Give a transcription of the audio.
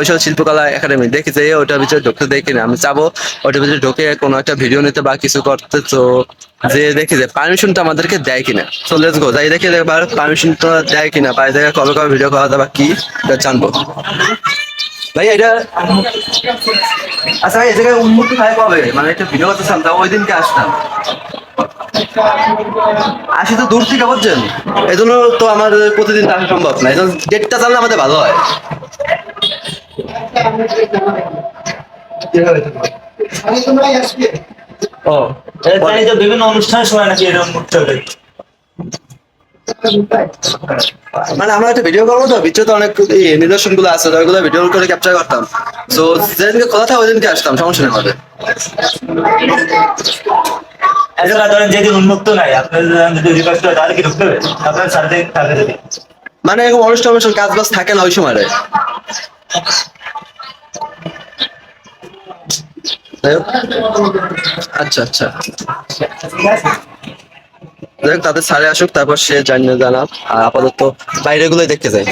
বৈশাল শিল্পকলা একাডেমি, দেখি যে ওটার ভিতরে ঢুকতে দেখি না আমি চাবো ওটার ভিতরে ঢুকে কোনো একটা ভিডিও নিতে বা কিছু করতে, তো যে দেখি যে পারমিশনটা আমাদেরকে দেয় কিনা। তো লেটস গো যাই দেখি এবার পারমিশনটা দেয় কিনা বা জায়গায় কবে কবে ভিডিও করা যাবে কি জানব। ভাই, এটা আচ্ছা ভাই এই জায়গায় উন্মুক্ত হয় কবে? মানে একটা ভিডিও করতেছিলাম তাও ওই দিনকে আসতাম। আসি তো দূর থেকে, বুঝছেন? এই জন্য তো আমার প্রতিদিন আসা সম্ভব না। এই জন্য ডেটটা জানলে আমাদের ভালো হয়। ও জানি তো বিভিন্ন অনুষ্ঠানের সময় নাকি এরকম করতে হবে। মানে আমরা একটা ভিডিও করব তো ভিডিও তো অনেক নিদর্শনগুলো আছে তো ওইগুলো ভিডিও করে ক্যাপচার করতাম। তো যেদিনকে খোলা থাকে ওই দিনকে আসতাম সমস্যা নেই আমাদের। এছাড়া ধরেন যেদিন উন্মুক্ত নাই আপনার যদি রিকোয়েস্ট হয় তাহলে কি ঢুকতে হবে? আপনার সাথে থাকে যদি মানে এরকম অনুষ্ঠান অনুষ্ঠান কাজ বাজ থাকে না ওই সময়। আচ্ছা আচ্ছা। যাই হোক, তাদের সারে আসুক, তারপর সে জানিয়ে জানাব আর আপাতত বাইরে গুলোই দেখতে যাই